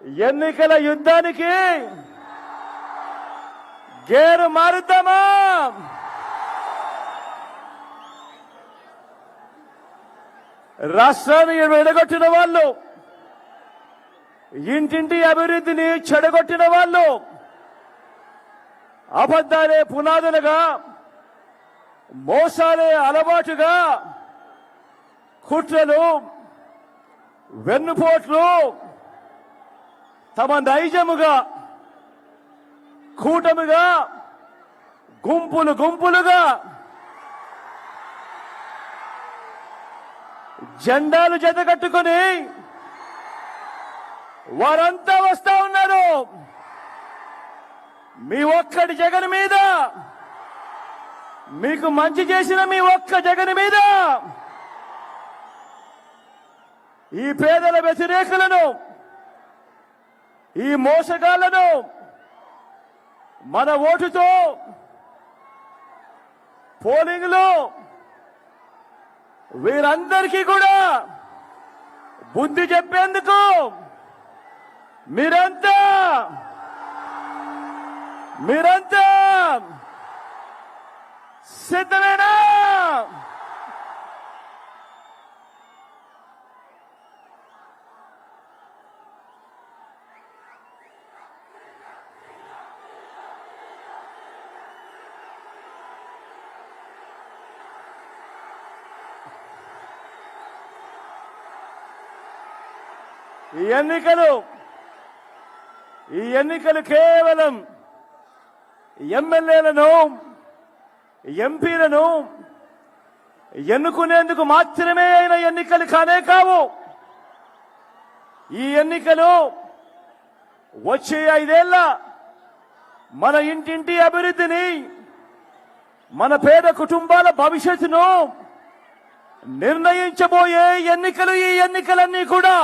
ఎన్నికల యుద్ధానికి గేరు మారుద్దామా రాష్ట్రాన్ని విడగొట్టిన వాళ్ళు ఇంటింటి అభివృద్ధిని చెడగొట్టిన వాళ్ళు అబద్ధాలే పునాదులుగా మోసాలే అలవాటుగా కుట్రలు వెన్నుపోట్లు తమ నైజముగా కూటమిగా గుంపులు గుంపులుగా జెండాలు జతకట్టుకుని వారంతా వస్తా ఉన్నారు. మీ ఒక్కటి జగన్ మీద మీకు మంచి చేసిన మీ ఒక్క జగన్ మీద ఈ పేదల వ్యతిరేకులను ఈ మోసగాళ్ళను మన ఓటుతో పోలింగ్లో వీరందరికీ కూడా బుద్ధి చెప్పేందుకు మీరంతా మీరంతా సిద్ధమేనా? ఈ ఎన్నికలు ఈ ఎన్నికలు కేవలం ఎమ్మెల్యేలను ఎంపీలను ఎన్నుకునేందుకు మాత్రమే అయిన ఎన్నికలు కానే కావు. ఈ ఎన్నికలు వచ్చే ఐదేళ్ళ మన ఇంటింటి అభివృద్ధిని మన పేద కుటుంబాల భవిష్యత్తును నిర్ణయించబోయే ఎన్నికలు ఈ ఎన్నికలన్నీ కూడా